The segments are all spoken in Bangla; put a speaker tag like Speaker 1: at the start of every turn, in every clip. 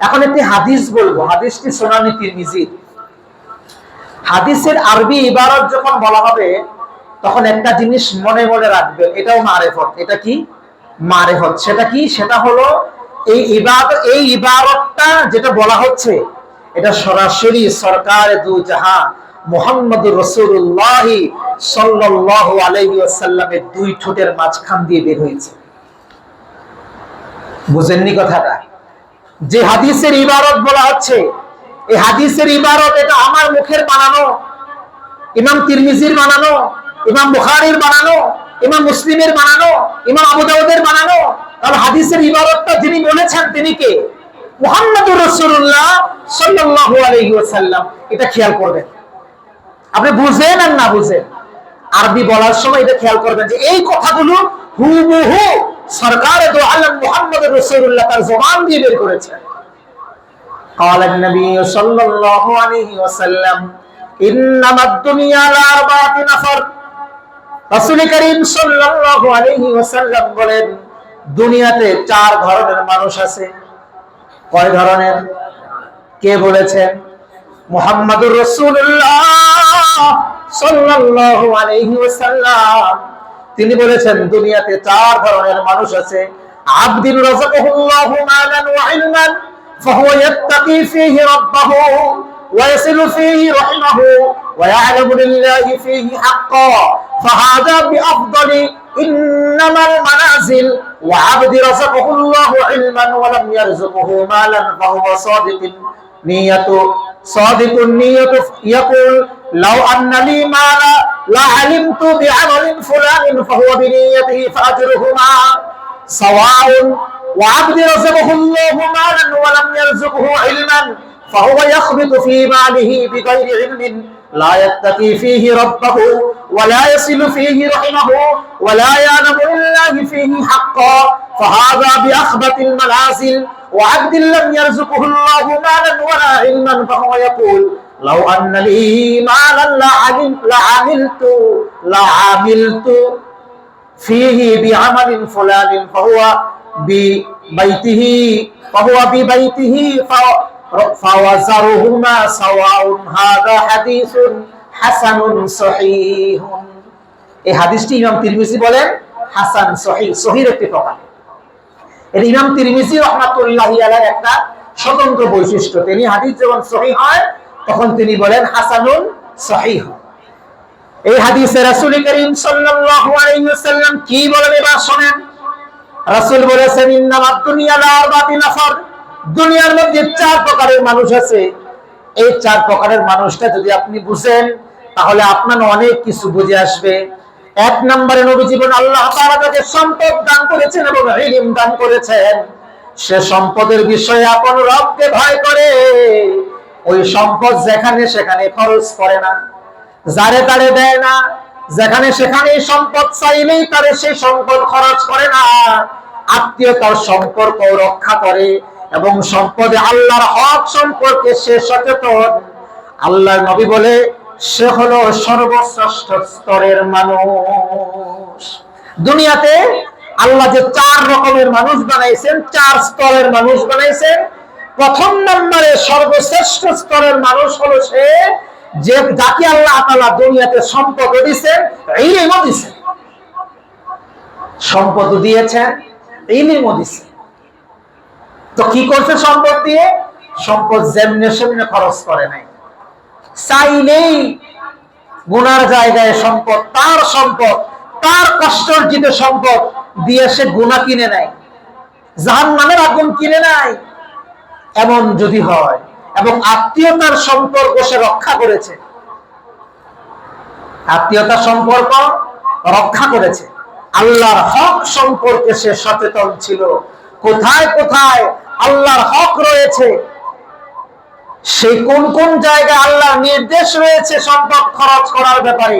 Speaker 1: এখন একটি হাদিস বলব হাদিসটি সোনানি তিরমিজির হাদিসের আরবি ইবারত যখন বলা হবে, তখন একটা জিনিস মনে মনে রাখবেন এটাও মারেফত। এটা কি? মারেফত। সেটা কি? সেটা হলো এই ইবাদত এই ইবারতটা যেটা বলা হচ্ছে, এটা সরাসরি সরকার দু জাহা, মোহাম্মদুর রসুল্লাহ সাল্লাহ আলাইহি ওয়াসাল্লামের দুই ঠোঁটের মাঝখান দিয়ে বের হয়েছে। বুঝেননি কথাটা? যে হাদিসের ইবারত বলা হচ্ছে, এই হাদিসের ইবারত এটা আমার মুখের বানানো, ইমাম তিরমিজির বানানো, ইমাম বুখারীর বানানো, ইমাম মুসলিমের বানানো, ইমাম আবু দাউদের বানানো, তাহলে হাদিসের ইবারতটা যিনি বলেছেন তিনি কে? মুহাম্মদুর রাসূলুল্লাহ সাল্লাল্লাহু আলাইহি ওয়াসাল্লাম। এটা খেয়াল করবেন। আপনি বুঝেন আর না বুঝেন? আরবি বলার সময় এটা খেয়াল করবেন যে এই কথাগুলো হুবহু সরকার দো আলম মুহাম্মদ রাসূলুল্লাহ তার জবান দিয়ে বের করেছেন قال النبي صلى الله عليه وسلم إنما الدنيا لأربعة نفر রাসূল করিম সাল্লাল্লাহু আলাইহি ওয়াসাল্লাম বলেন দুনিয়াতে চার ধরনের মানুষ আছে কয় ধরনের কে বলেছেন মুহাম্মাদুর রাসূলুল্লাহ সাল্লাল্লাহু আলাইহি ওয়াসাল্লাম তিনি বলেছেন, দুনিয়াতে চার ধরনের মানুষ আছে। আব্দিন রাযাকাহুল্লাহু মালান ওয়া ইলমান, ফাহুয়া ইয়াত্তাকি ফীহি রাব্বাহু ওয়া ইয়াসিলু ফীহি রাহমাহু ওয়া ইয়া'লামু লিল্লাহি ফীহি হাক্কান ফাহাযা বিআফদালি ইন্নামাল মানাজিল ওয়া আবদি রাযাকাহুল্লাহু ইলমান ওয়া লাম ইয়ারযুকহু মালান, ফাহুয়া সাদিকিন নিয়াতু। সাদিকুন নিয়াতু, ইয়াকুল, লাউ আন্না লি মালা لعلمت بعمل فلان فهو بنيته فأجرهما سواء وعبد رزقه الله مالا ولم يرزقه علما فهو يخبط في ماله بغير علم لا يتقي فيه ربه ولا يصل فيه رحمه ولا يعلم لله فيه حقا فهذا بأخبث المنازل وعبد لم يرزقه الله مالا ولا علما فهو يقول লাউ আন্নাল ঈমান আল্লাহ আলিম লা আমিলতু লা আমিলতু ফিহি বিআমালিন ফুলানিন ফাহুয়া বি বিবাইতিহি ফাহুয়া বিবাইতিহি ফাওয়াজারুহুমা সাওয়াউন হাদা হাদিসুন হাসানুন সহিহুন। এই হাদিসটি ইমাম তিরমিজি বলেন, হাসান সহি সহির একটি প্রকার। এটা ইমাম তিরমিজি রহমাতুল্লাহ আলার একটা স্বতন্ত্র বৈশিষ্ট্য। তিনি হাদিস যখন সহি হয় তখন তিনি বলেন, হাসানুন সহি এই হাদিসে রাসূল করিম সাল্লাল্লাহু আলাইহি ওয়াসাল্লাম কি বলেন এবার শুনেন। রাসূল বলেছেন ইন্নামাদ দুনিয়া লা আরবাতি নাফর। দুনিয়ার মধ্যে চার প্রকারের মানুষ আছে। এই চার প্রকারের মানুষটা যদি আপনি বুঝেন, তাহলে আপনার অনেক কিছু বুঝে আসবে। এক নম্বরে নবী জীবন আল্লাহ তাআলা তাকে সম্পদ দান করেছেন এবং ইলম দান করেছেন। সে সম্পদের বিষয়ে আপন রবকে ভয় করে। ওই সম্পদ যেখানে সেখানে খরচ করে না। যারে তারে দেয় না, যেখানে সেখানে সম্পদ চাইলেই তারে সেই সম্পদ খরচ করে না। আত্মীয়তার সম্পর্ক রক্ষা করে এবং সম্পদে আল্লাহর হক সম্পর্কে সে সচেতন। আল্লাহর নবী বলে, সে হলো সর্বশ্রেষ্ঠ স্তরের মানুষ। দুনিয়াতে আল্লাহ যে চার রকমের মানুষ বানাইছেন, চার স্তরের মানুষ বানাইছেন প্রথম নম্বরে সর্বশ্রেষ্ঠ স্তরের মানুষ হলো সে যে, যাকে আল্লাহ তাআলা দুনিয়াতে সম্পদ দিয়েছেন ইলমও দিয়েছেন। সম্পদ দিয়েছেন ইলমও দিয়েছেন। তো কি করছে সম্পদ দিয়ে? সম্পদ যেমনে সেমনে খরচ করে নাই। চাইলেই গুনার জায়গায় সম্পদ, তার সম্পদ, তার কষ্টার্জিত সম্পদ দিয়ে সে গুণা কিনে নেয় জাহান নামের আগুন কিনে নেয় এমন যদি হয়, এবং আত্মীয়তার সম্পর্ক সে রক্ষা করেছে। আত্মীয়তার সম্পর্ক রক্ষা করেছে। আল্লাহর হক সম্পর্কে সে সচেতন ছিল। কোথায় কোথায় আল্লাহর হক রয়েছে? সেই কোন কোন জায়গায় আল্লাহর নির্দেশ রয়েছে সম্পদ খরচ করার ব্যাপারে?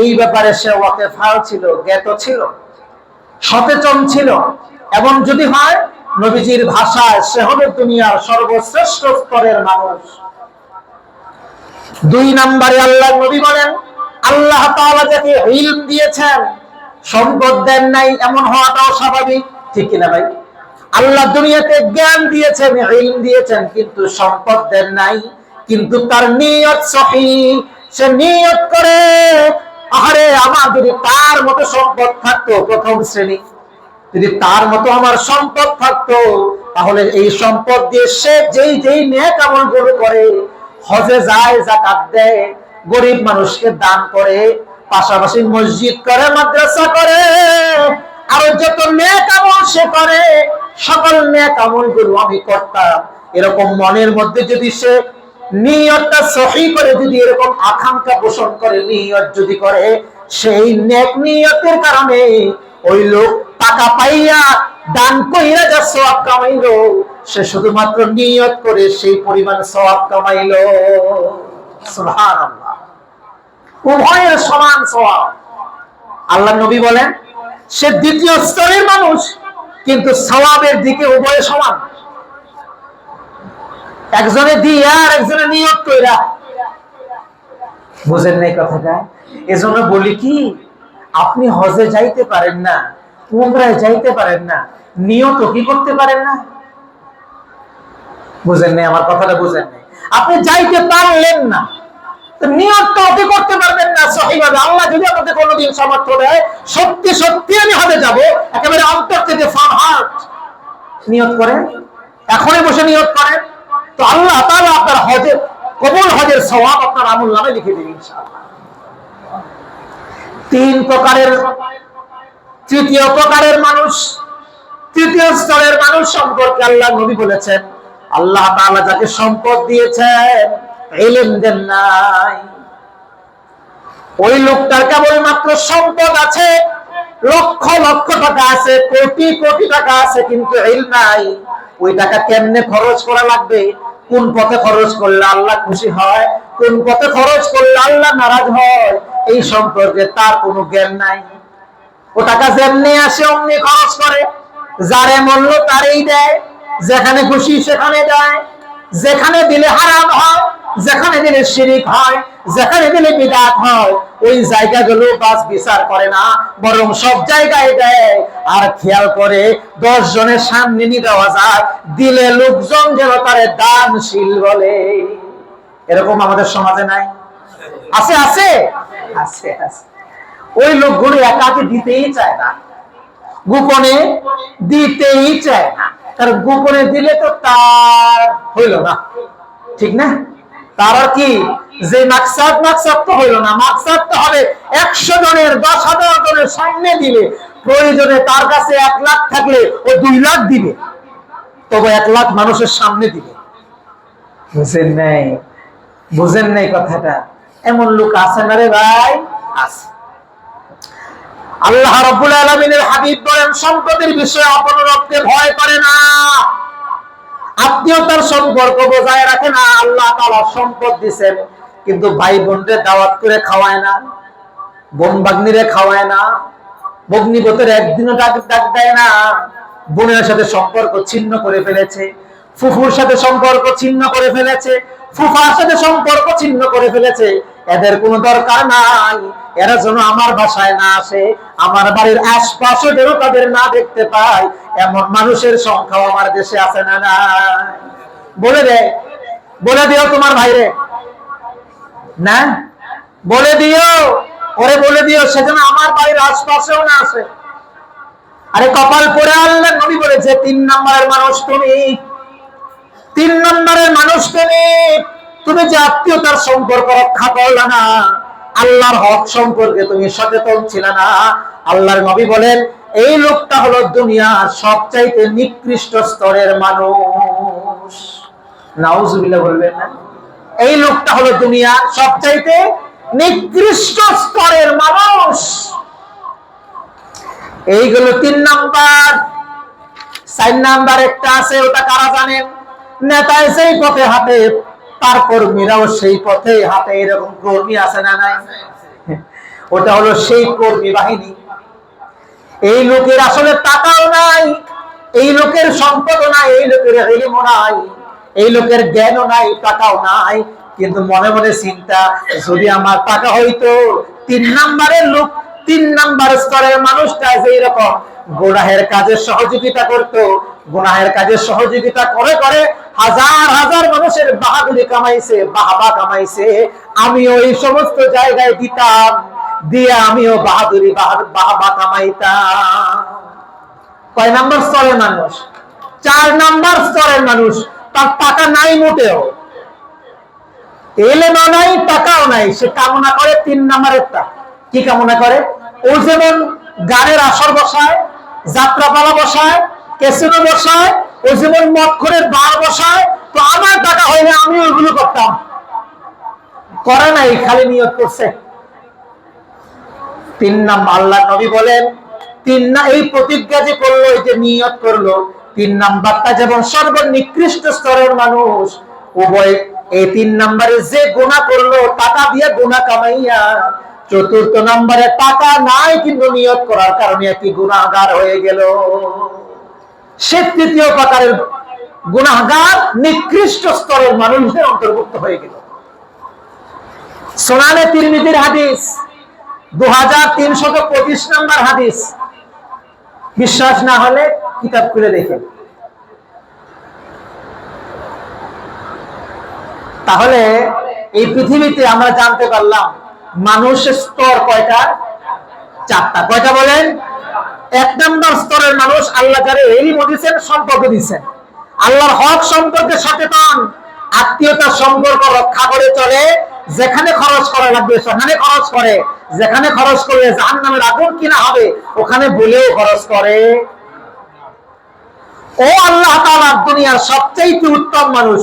Speaker 1: এই ব্যাপারে সে ওয়াকেফাল ছিল, জ্ঞাত ছিল, সচেতন ছিল। এবং যদি হয় নবীজির ভাষায় সে হবে দুনিয়ার সর্বশ্রেষ্ঠ স্তরের মানুষ। দুই নম্বরে আল্লাহ নবী বলেন, আল্লাহ তাআলা যাকে ইলম দিয়েছেন, সম্পদ দেন নাই, এমন হওয়াটাও স্বাভাবিক, ঠিক কিনা ভাই? আল্লাহ দুনিয়াতে জ্ঞান দিয়েছেন, ইলম দিয়েছেন, কিন্তু সম্পদ দেন নাই, কিন্তু তার নিয়ত সহি। সে নিয়ত করে আরে আমার যদি তার মতো সম্পদ থাকতো প্রথম শ্রেণি যদি তার মতো আমার সম্পদ থাকতো, তাহলে এই সম্পদ দিয়ে সে যেই যেই নেক আমলগুলো করে, হজে যায় জাকাত দেয়, গরিব মানুষকে দান করে, পাশাপাশি মসজিদ করে, মাদ্রাসা করে, আরও যত নেক আমল সে করে, সকল নেক আমলগুলো আমি করতাম। এরকম মনের মধ্যে যদি সে নিয়তটা সহি করে, যদি এরকম আকাঙ্ক্ষা পোষণ করে, নিয়ত যদি করে, সেই নেক নিয়তের কারণে ওই লোক টাকা পাইয়া দান কইরা যা সওয়াব কামাইলো, সে শুধুমাত্র নিয়ত করে সেই পরিমাণ সওয়াব কামাইলো। সুবহানাল্লাহ। উভয়ের সমান সওয়াব। আল্লাহ নবী বলেন, সে দ্বিতীয় স্তরের মানুষ, কিন্তু সওয়াবের দিকে উভয় সমান। একজনে দিয়া আর একজনে নিয়ত কইরা। বুঝেন নাই কথাটা? এজন্য বলি কি, আপনি হজে যাইতে পারেন না। উমরায় যাইতে পারেন না, নিয়ত কি করতে পারেন না? বুঝেন নাই, আমার কথাটা বুঝেন নাই। আপনি যাইতে পারলেন না করেন? এখনই বসে নিয়ত করেন? তো আল্লাহ আপনার হজের কবুল হজের সওয়াব আপনার আমল নামে লিখে দিন তিন প্রকারের তৃতীয় প্রকারের মানুষ, তৃতীয় স্তরের মানুষ সম্পর্কে আল্লাহ নবী বলেছেন, আল্লাহ তাআলা যাকে সম্পদ দিয়েছেন, ইলম দেন নাই। ওই লোকটার কেবলমাত্র সম্পদ আছে, লক্ষ লক্ষ টাকা আছে, কোটি কোটি টাকা আছে, কিন্তু ইলম নাই। ওই টাকা কেমনে খরচ করা লাগবে? কোন পথে খরচ করলে আল্লাহ খুশি হয়? কোন পথে খরচ করলে আল্লাহ নারাজ হয়? এই সম্পর্কে তার কোনো জ্ঞান নাই। ও টাকা যেমনি আসে, অমনি খরচ করে। যারে মূল্য তারই দেয়, যেখানে খুশি সেখানে দেয়। যেখানে দিলে হারাম হয়, যেখানে দিলে শিরিক হয়, যেখানে দিলে বিদাত হয় ওই জায়গাগুলো বাস বিচার করে না, বরং সব জায়গায় দেয়। আর খেয়াল করে, দশ জনের সামনে নিয়ে দেওয়া যায়, দিলে লোকজন যেন তারে দানশীল বলে। এরকম আমাদের সমাজে নাই? আছে আছে? আছে আছে। ওই লোকগুলো একাকে দিতেই চায় না। গোপনে দিতেই চায় না। কারণ গোপনে দিলে তো তার হইল না। ঠিক না? তার আর কি? যে মাকসাদ মাকসাদ তো হইল না। মাকসাদ তো হবে একশো জনের, দশ হাজার জনের সামনে দিলে প্রয়োজনে তার কাছে এক লাখ থাকলে ও দুই লাখ দিবে। তবে এক লাখ মানুষের সামনে দিবে। বুঝেন নাই? বুঝেন নাই কথাটা? এমন লোক আছে না রে ভাই? আছে। আল্লাহ রাব্বুল আলামিনের হাবিব বলেন, সম্পদের বিষয়ে অপর রবকে ভয় করে না। আত্মীয়তার সম্পর্ক বজায় রাখে না, আল্লাহ তাআলা সম্পদ দিবেন কিন্তু ভাই বোনদের দাওয়াত করে খাওয়ায় না বোন বাগনিরে খাওয়ায় না ভগ্নিপতের একদিনও ডাক ডাক দেয় না। বোনের সাথে সম্পর্ক ছিন্ন করে ফেলেছে, ফুফুর সাথে সম্পর্ক ছিন্ন করে ফেলেছে, ফুফার সাথে সম্পর্ক ছিন্ন করে ফেলেছে এদের কোনো দরকার নাই। এরা যেন আমার বাসায় না আসে, আমার বাড়ির আশপাশে যেন তাদের না দেখতে পাই এমন মানুষের সংখ্যাও আমার দেশে আছে না না বলে দে, বলে দিও তোমার ভাইরে। না? বলে দিও, ওরে বলে দিও সেজন্য আমার বাড়ির আশপাশেও না আসে। আরে কপাল পরে আল্লাহ নবী বলেছে, তিন নম্বরের মানুষ তুমি। তিন নম্বরের মানুষ তুমি। তুমি যে আত্মীয়তার সম্পর্ক রক্ষা করলে না, আল্লাহর হক সম্পর্কে তুমি সচেতন ছিল না। আল্লাহর নবী বলেন, এই লোকটা হলো দুনিয়ার সবচাইতে নিকৃষ্ট স্তরের মানুষ। নাউজুবিল্লাহ বলবেন না। এই লোকটা হলো দুনিয়ার সবচাইতে নিকৃষ্ট স্তরের মানুষ। এইগুলো তিন নাম্বার। চার নাম্বার একটা আছে, ওটা কারা জানেন? নেতা সেই পথে হাতে তার কর্মীরাও সেই পথে হাতে এরকম কর্মী আছে না নাই? ওটা হলো সেই কর্মী বাহিনী। এই লোকের আসলে টাকাও নাই, এই লোকের সম্পদও নাই, এই লোকের এলিমও নাই, এই লোকের জ্ঞানও নাই, টাকাও নাই। কিন্তু মনে মনে চিন্তা, যদি আমার টাকা হইতো, তিন নাম্বারের লোক, তিন নাম্বার স্তরের মানুষটা যে এরকম গুনাহের কাজে সহযোগিতা করত, গুনাহের কাজে সহযোগিতা করে করে হাজার হাজার মানুষের বাহাদুরি কামাইছে, বাহাবা কামাইছে। আমিও এই সমস্ত জায়গায় দিতাম, দিয়ে আমিও বাহাদুরি, বাহা- বাহাবা কামাইতাম। কয় নাম্বার স্তরের মানুষ? চার নাম্বার স্তরের মানুষ। তার টাকা নাই মোটেও। এলেমও নাই, টাকাও নাই। সে কামনা করে তিন নাম্বারেরটা। কি কামনা করে? ও যেমন গানের আসর বসায়, যাত্রাপালা বসায় কেসিনো বসায় ও যেমন মক্ষরের বার বসায়, তো আমার টাকা হয় না আমি ওইগুলো করতাম। করে নাই, খালি করছে। তিন নাম্বার আল্লাহ নবী বলেন, তিন না, এই প্রতিজ্ঞা যে করল, এই যে করল, তিন নাম্বারটা যেমন সর্বনিকৃষ্ট স্তরের মানুষ, উভয় এই তিন নাম্বারে যে গোনা করল, টাকা দিয়ে গোনা কামাইয়া, চতুর্থ নাম্বারে টাকা নাই, কিন্তু নিয়ত করার কারণে একটি গুণাগার হয়ে গেল। সে তৃতীয় প্রকারের গুণাগার নিকৃষ্ট স্তরের মানুষদের অন্তর্ভুক্ত হয়ে গেল। সোনালে তিরমিজির হাদিস দু হাজার তিনশত পঁচিশ নম্বর হাদিস। বিশ্বাস না হলে কিতাব খুলে দেখেন। তাহলে এই পৃথিবীতে আমরা জানতে পারলাম, মানুষের স্তর কয়টা? চারটা। কয়টা বলেন? এক নম্বর স্তরের মানুষ আল্লাহ যারা এলিম দিচ্ছেন সম্পর্ক দিচ্ছেন আল্লাহর হক সম্পর্কে সচেতন আত্মীয়তার সম্পর্ক রক্ষা করে চলে, যেখানে খরচ করা লাগবে সেখানে খরচ করে। যেখানে খরচ করলে জাহান নামের আগুন কিনা হবে, ওখানে বলেও খরচ করে। ও আল্লাহ তাআলা দুনিয়ার সবচেয়ে উত্তম মানুষ,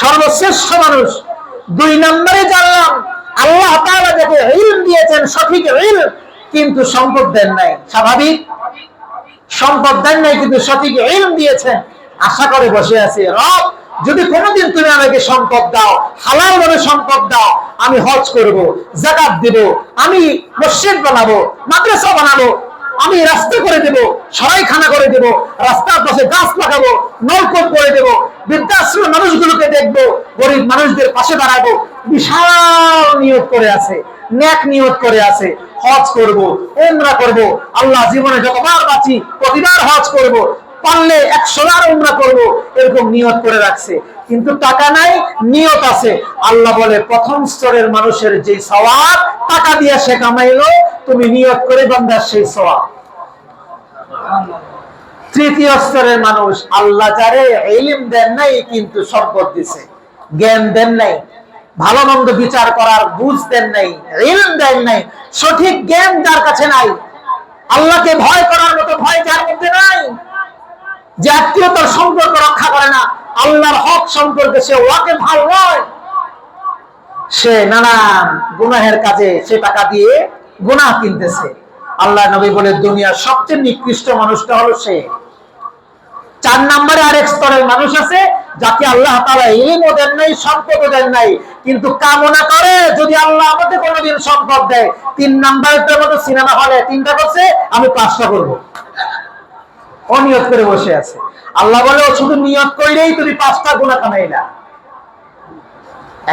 Speaker 1: সর্বশ্রেষ্ঠ মানুষ। দুই নম্বরে জানলাম আল্লাহ তাআলা যাকে ইলম দিয়েছেন, সঠিক ইলম কিন্তু সম্পদ দেন নাই। স্বাভাবিক? সম্পদ দেন নাই, কিন্তু সঠিক ইলম দিয়েছেন। আশা করে বসে আছে, রব, যদি কোনোদিন তুমি আমাকে সম্পদ দাও হালাল ভাবে সম্পদ দাও, আমি হজ করব, জাকাত দেব, আমি মসজিদ বানাবো, মাদ্রাসা বানাবো, আমি রাস্তা করে দেব, সরাইখানা করে দেব, রাস্তার পাশে গাছ লাগাবো, নলকূপ করে দেব, বৃদ্ধাশ্রমের মানুষগুলোকে দেখব, গরিব মানুষদের পাশে দাঁড়াবো, বিশাল নিয়োগ করে আছে, ন্যাক নিয়োগ করে আছে হজ করব, উমরা করব। আল্লাহ জীবনে যতবার বাঁচি, প্রতিবার হজ করব। পারলে একশো বার উমরা করব, এরকম নিয়ত করে রাখছে। কিন্তু টাকা নাই, নিয়ত আছে। আল্লাহ বলে, প্রথম স্তরের মানুষের যে সওয়াব, টাকা দিয়ে সে কামাইলো, তুমি নিয়ত করে বান্দার সেই সওয়াব। তৃতীয় স্তরের মানুষ, আল্লাহ যারে এলিম দেন নাই, কিন্তু সম্পদ দিছে। জ্ঞান দেন নাই। ভালো মন্দ বিচার করার বুঝ দেন নাই ইলম দেন নাই, সঠিক জ্ঞান যার কাছে নাই, আল্লাহকে ভয় করার মতো ভয় যার মধ্যে নাই, যে আত্মীয়তার সম্পর্ক রক্ষা করে না, আল্লাহর হক সম্পর্কে সে ওয়াকে ভালো নয়। সে নানান গুনাহের কাজে সে টাকা দিয়ে গুনাহ কিনতেছে। আল্লাহ নবী বলে, দুনিয়ার সবচেয়ে নিকৃষ্ট মানুষটা হলো সে। চার নম্বরে আরেক স্তরের মানুষ আছে, যাকে আল্লাহ তালা ইলমও দেন নাই, সম্পদও দেন নাই। কিন্তু কামনা করে যদি আল্লাহ আমাকে কোনোদিন সম্পদ দেয়, তিন নাম্বারের মতো সিনেমা হলে তিনটা করছে, আমি পাঁচটা করব। অনিয়ত করে বসে আছে। আল্লাহ বলে, ও শুধু নিয়ত কইলেই তুমি পাঁচটা গুণা কামাইলা।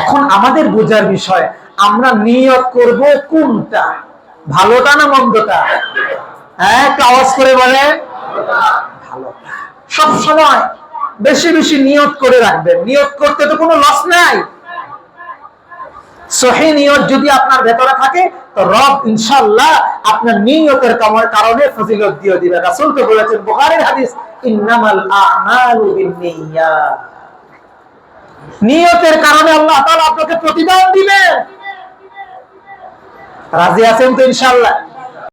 Speaker 1: এখন আমাদের বোঝার বিষয়, আমরা নিয়ত করব কোনটা? ভালোটা না মন্দটা? হ্যাঁ একটু করে বলে ভালোটা। সময় বেশি বেশি নিয়ত করে রাখবেন। নিয়ত করতে তো কোনো লস নাই। সহি নিয়ত যদি আপনার ভেতরে থাকে, তো রব ইনশাআল্লাহ আপনার নিয়তের কামার কারণে ফজিলত দিয়ে দিবে রাসূল তো বলেছেন, বুখারীর হাদিস, ইন্নামাল আ'মালু বিন্নিয়াত নিয়তের কারণে আল্লাহ তাআলা আপনাকে প্রতিদান দিবেন। রাজি আছেন তো ইনশাআল্লাহ?